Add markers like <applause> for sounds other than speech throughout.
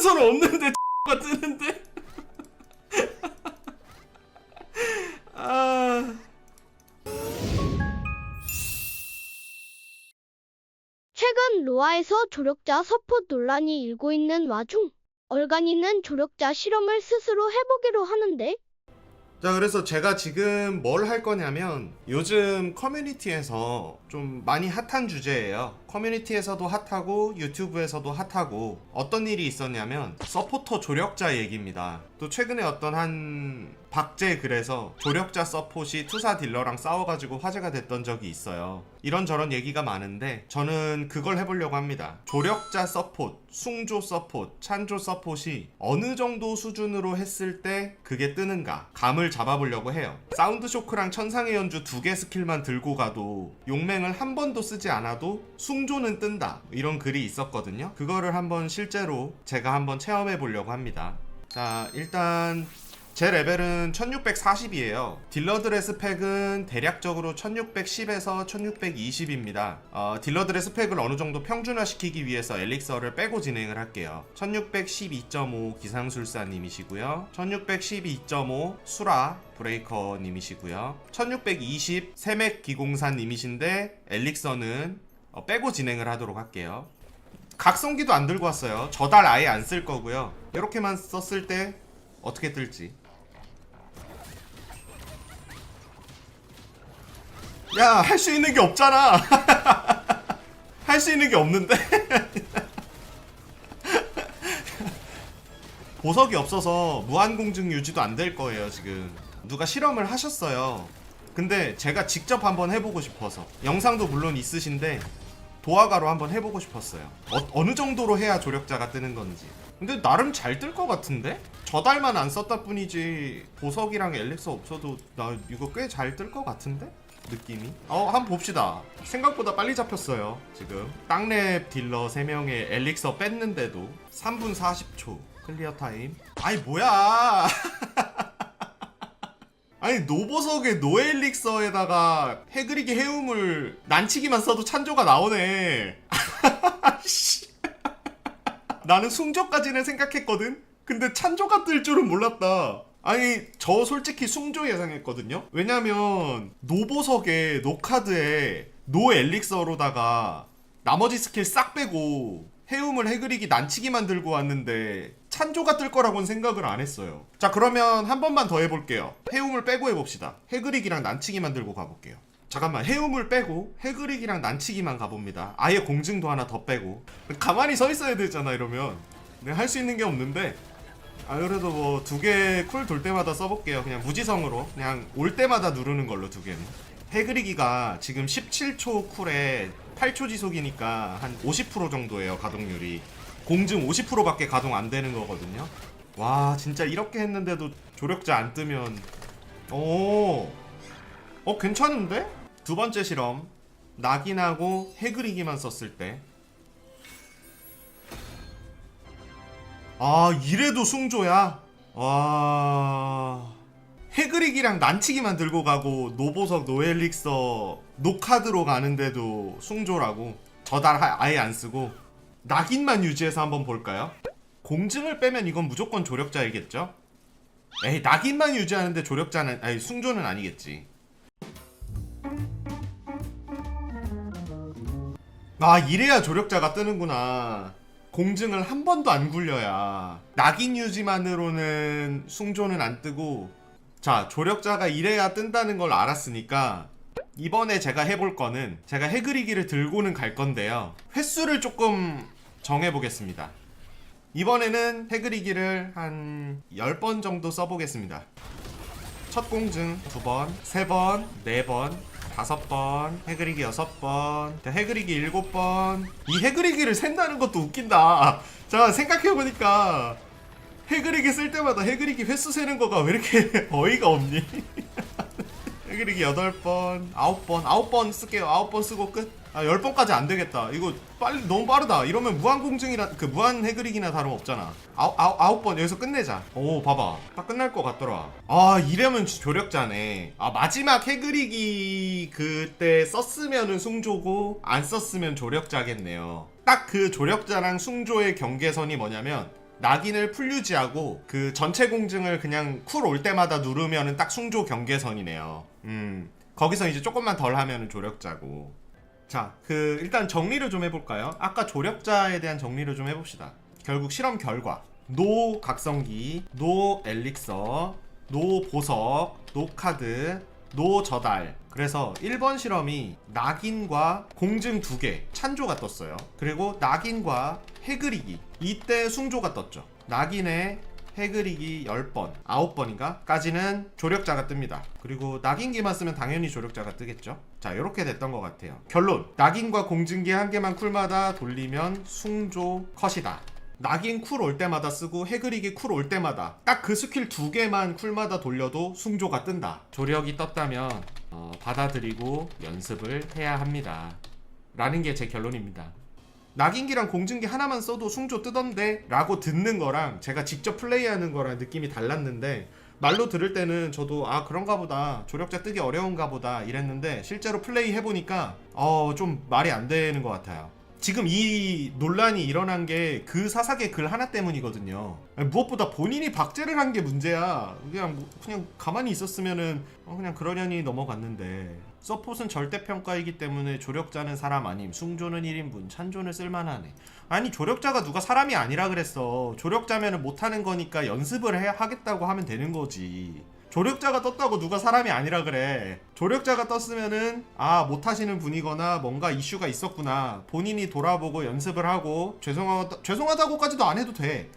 소환서는 없는데 <laughs> 가 뜨는데 <laughs> 아 최근 로아에서 조력자 서폿 논란이 일고 있는 와중 얼간이는 조력자 실험을 스스로 해보기로 하는데 자, 그래서 제가 지금 뭘 할 거냐면 요즘 커뮤니티에서 좀 많이 핫한 주제예요. 커뮤니티에서도 핫하고 유튜브에서도 핫하고 어떤 일이 있었냐면 서포터 조력자 얘기입니다. 또 최근에 어떤 한 박제 글에서 조력자 서폿이 투사 딜러랑 싸워가지고 화제가 됐던 적이 있어요. 이런저런 얘기가 많은데 저는 그걸 해보려고 합니다. 조력자 서폿, 숭조 서폿, 찬조 서폿이 어느 정도 수준으로 했을 때 그게 뜨는가 감을 잡아보려고 해요. 사운드 쇼크랑 천상의 연주 두 개 스킬만 들고 가도 용맹을 한 번도 쓰지 않아도 숭 조는 뜬다 이런 글이 있었거든요. 그거를 한번 실제로 제가 한번 체험해 보려고 합니다. 자 일단 제 레벨은 1640이에요. 딜러들의 스펙은 대략적으로 1610에서 1620입니다. 어, 딜러들의 스펙을 어느 정도 평준화시키기 위해서 엘릭서를 빼고 진행을 할게요. 1612.5 기상술사님이시고요. 1612.5 수라 브레이커님이시고요. 1620 세맥 기공사님이신데 엘릭서는 어, 빼고 진행을 하도록 할게요. 각성기도 안 들고 왔어요. 저달 아예 안 쓸 거고요. 이렇게만 썼을 때 어떻게 뜰지. 야, 할 수 있는 게 없잖아. <laughs> 할 수 있는 게 없는데. <laughs> 보석이 없어서 무한공증 유지도 안 될 거예요, 지금. 누가 실험을 하셨어요. 근데 제가 직접 한번 해보고 싶어서. 영상도 물론 있으신데, 도화가로 한번 해보고 싶었어요. 어, 느 정도로 해야 조력자가 뜨는 건지. 근데 나름 잘 뜰 것 같은데? 저달만 안 썼다 뿐이지 보석이랑 엘릭서 없어도 나 이거 꽤 잘 뜰 것 같은데? 느낌이? 어, 한번 봅시다. 생각보다 빨리 잡혔어요, 지금. 땅랩 딜러 3명의 엘릭서 뺐는데도 3분 40초 클리어 타임. 아니, 뭐야! <laughs> 아니 노보석의 노엘릭서에다가 해그리기 해움을 난치기만 써도 찬조가 나오네. <laughs> 씨. 나는 숭조까지는 생각했거든. 근데 찬조가 뜰 줄은 몰랐다. 아니 저 솔직히 숭조 예상했거든요. 왜냐면 노보석의 노카드에 노엘릭서로다가 나머지 스킬 싹 빼고 해움을 해그리기 난치기만 들고 왔는데 찬조가 뜰 거라고는 생각을 안 했어요. 자 그러면 한 번만 더 해볼게요. 해움을 빼고 해봅시다. 해그리기랑 난치기 만 들고 가볼게요. 잠깐만 해움을 빼고 해그리기랑 난치기만 가봅니다. 아예 공증도 하나 더 빼고 가만히 서 있어야 되잖아 이러면 내가 할 수 있는 게 없는데 아 그래도 뭐 두 개 쿨 돌 때마다 써볼게요. 그냥 무지성으로 그냥 올 때마다 누르는 걸로 두 개는. 해그리기가 지금 17초 쿨에 8초 지속이니까 한 50% 정도예요 가동률이. 공증 50%밖에 가동 안 되는 거거든요. 와 진짜 이렇게 했는데도 조력자 안 뜨면 오, 어 괜찮은데? 두 번째 실험 낙인하고 해그리기만 썼을 때. 아 이래도 숭조야? 와 해그릭이랑 난치기만 들고 가고 노보석 노엘릭서 노카드로 가는데도 숭조라고 저달 하- 아예 안 쓰고 낙인만 유지해서 한번 볼까요? 공증을 빼면 이건 무조건 조력자이겠죠? 에이 낙인만 유지하는데 조력자는 아니 숭조는 아니겠지 아 이래야 조력자가 뜨는구나 공증을 한 번도 안 굴려야 낙인 유지만으로는 숭조는 안 뜨고 자 조력자가 이래야 뜬다는 걸 알았으니까 이번에 제가 해볼 거는 제가 해그리기를 들고는 갈 건데요 횟수를 조금 정해보겠습니다 이번에는 해그리기를 한 10번 정도 써보겠습니다 첫 공증 두 번, 세 번, 네 번, 다섯 번, 해그리기 여섯 번, 자, 해그리기 일곱 번. 이 해그리기를 센다는 것도 웃긴다. 자 생각해 보니까 해그리기 쓸 때마다 해그리기 횟수 세는 거가 왜 이렇게 <laughs> 어이가 없니? <laughs> 해그리기 여덟 번, 아홉 번, 아홉 번 쓸게요. 아홉 번 쓰고 끝. 아, 열 번까지 안 되겠다. 이거 빨리 너무 빠르다. 이러면 무한 공증이나 그 무한 해그릭이나 다름 없잖아. 아홉 아홉 아홉 번 여기서 끝내자. 오, 봐봐. 딱 끝날 것 같더라. 아, 이러면 조력자네. 아, 마지막 해그릭이 그때 썼으면은 숭조고 안 썼으면 조력자겠네요. 딱 그 조력자랑 숭조의 경계선이 뭐냐면 낙인을 풀유지하고 그 전체 공증을 그냥 쿨 올 때마다 누르면은 딱 숭조 경계선이네요. 음 거기서 이제 조금만 덜 하면은 조력자고. 자, 그 일단 정리를 좀 해볼까요? 아까 조력자에 대한 정리를 좀 해봅시다. 결국 실험 결과 노 각성기, 노 엘릭서, 노 보석, 노 카드, 노 저달. 그래서 1번 실험이 낙인과 공증 두 개, 찬조가 떴어요. 그리고 낙인과 해그리기. 이때 숭조가 떴죠. 낙인에 해그리기 10번, 9번인가? 까지는 조력자가 뜹니다. 그리고 낙인기만 쓰면 당연히 조력자가 뜨겠죠. 자, 이렇게 됐던 것 같아요. 결론. 낙인과 공증기 한 개만 쿨마다 돌리면 숭조 컷이다. 낙인 쿨 올 때마다 쓰고 해그리기 쿨올 때마다 딱 그 스킬 두 개만 쿨마다 돌려도 숭조가 뜬다. 조력이 떴다면 어, 받아들이고 연습을 해야 합니다. 라는 게 제 결론입니다. 낙인기랑 공증기 하나만 써도 숭조 뜨던데 라고 듣는 거랑 제가 직접 플레이하는 거랑 느낌이 달랐는데 말로 들을 때는 저도 아 그런가 보다 조력자 뜨기 어려운가 보다 이랬는데 실제로 플레이 해보니까 어 좀 말이 안 되는 것 같아요 지금 이 논란이 일어난 게 그 사삭의 글 하나 때문이거든요. 무엇보다 본인이 박제를 한 게 문제야. 그냥 뭐- 그냥 가만히 있었으면은 어, 그냥 그러려니 넘어갔는데. 서폿은 절대평가이기 때문에 조력자는 사람 아님 숭조는 1인분 찬조는 쓸만하네. 아니 조력자가 누가 사람이 아니라 그랬어. 조력자면은 못하는 거니까 연습을 해 하겠다고 하면 되는 거지 조력자가 떴다고 누가 사람이 아니라 그래. 조력자가 떴으면은 아 못하시는 분이거나 뭔가 이슈가 있었구나. 본인이 돌아보고 연습을 하고 죄송하다, 죄송하다고까지도 안 해도 돼.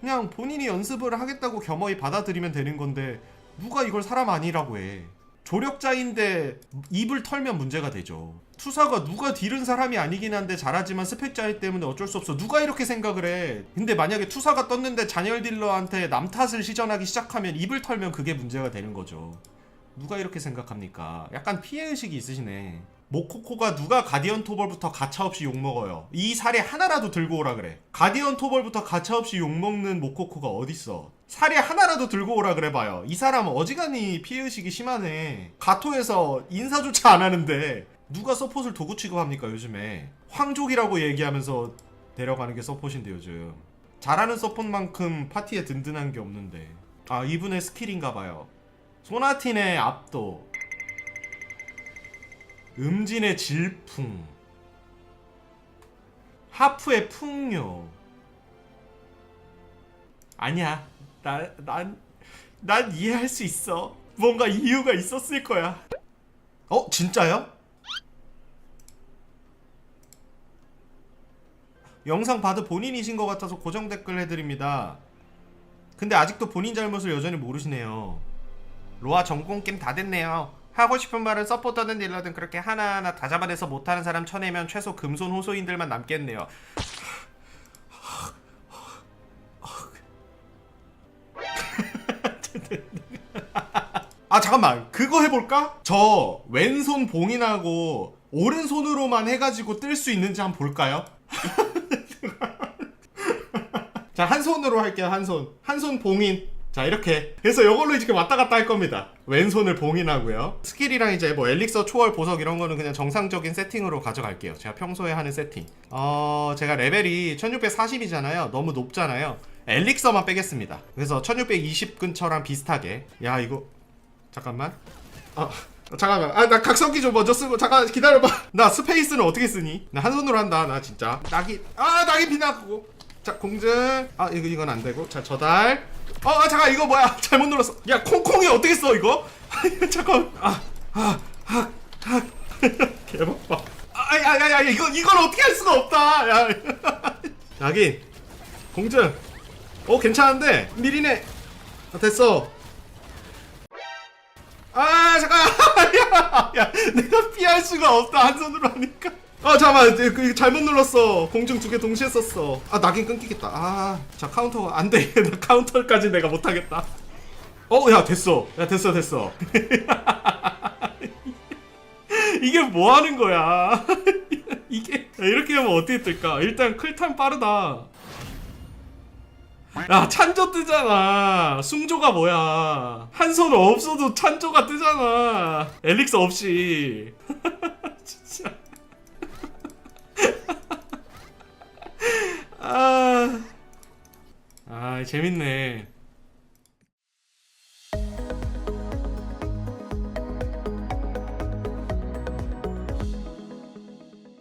그냥 본인이 연습을 하겠다고 겸허히 받아들이면 되는 건데 누가 이걸 사람 아니라고 해 조력자인데 입을 털면 문제가 되죠. 투사가 누가 딜은 사람이 아니긴 한데 잘하지만 스펙자이 때문에 어쩔 수 없어. 누가 이렇게 생각을 해? 근데 만약에 투사가 떴는데 잔열 딜러한테 남 탓을 시전하기 시작하면 입을 털면 그게 문제가 되는 거죠. 누가 이렇게 생각합니까? 약간 피해 의식이 있으시네. 모코코가 누가 가디언 토벌부터 가차없이 욕먹어요. 이 사례 하나라도 들고 오라 그래. 가디언 토벌부터 가차없이 욕먹는 모코코가 어딨어. 사례 하나라도 들고 오라 그래 봐요. 이 사람 어지간히 피해의식이 심하네. 가토에서 인사조차 안 하는데 누가 서폿을 도구 취급합니까 요즘에. 황족이라고 얘기하면서 데려가는 게 서폿인데 요즘. 잘하는 서폿만큼 파티에 든든한 게 없는데. 아 이분의 스킬인가 봐요. 소나틴의 압도. 음진의 질풍 하프의 풍요 아니야 나난난 난 이해할 수 있어 뭔가 이유가 있었을 거야 어 진짜요? 영상 봐도 본인이신 것 같아서 고정 댓글 해드립니다 근데 아직도 본인 잘못을 여전히 모르시네요 로아 전공 게임 다 됐네요. 하고 싶은 말은 서포터든 딜러든 그렇게 하나하나 다 잡아내서 못하는 사람 쳐내면 최소 금손 호소인들만 남겠네요. 아 잠깐만 그거 해볼까? 저 왼손 봉인하고 오른손으로만 해가지고 뜰 수 있는지 한번 볼까요? <laughs> 자, 한 손으로 할게요, 한 손. 한 손 봉인. 자, 이렇게. 그래서 이걸로 지금 왔다 갔다 할 겁니다. 왼손을 봉인하고요. 스킬이랑 이제 뭐 엘릭서, 초월, 보석 이런 거는 그냥 정상적인 세팅으로 가져갈게요. 제가 평소에 하는 세팅. 어, 제가 레벨이 1640이잖아요. 너무 높잖아요. 엘릭서만 빼겠습니다. 그래서 1620 근처랑 비슷하게. 야, 이거. 잠깐만. 아. 잠깐만. 아 나 각성기 좀 먼저 쓰고 잠깐 기다려봐. <laughs> 나 스페이스는 어떻게 쓰니? 나 한 손으로 한다 나 진짜. 낙이 아 낙이 비나고 자 공증. 아 이거 이건 안 되고. 자 저달. 어 아, 잠깐 이거 뭐야? <laughs> 잘못 눌렀어. 야 콩콩이 어떻게 써 이거? <laughs> 잠깐 아아아아. 개바빠. 아야야야 이거 이걸 어떻게 할 수가 없다. 야. 낙이 공증 어 괜찮은데? 미리네. 아, 됐어. 아 잠깐. <laughs> 야, 야 내가 피할 수가 없다 한 손으로 하니까. 아 잠깐만. 그, 그, 잘못 눌렀어. 공중 두 개 동시에 썼어. 아 낙인 끊기겠다. 아자 카운터 안돼. <laughs> 나 카운터까지 내가 못하겠다. 어 야 됐어. 야 됐어 됐어. <laughs> 이게 뭐 하는 거야? 이게 야, 이렇게 하면 어떻게 뜰까? 일단 클탄 빠르다 야 찬조 뜨잖아. 숭조가 뭐야? 한 손 없어도 찬조가 뜨잖아. 엘릭스 없이. <laughs> 진짜. 아... <laughs> 아. 아 재밌네.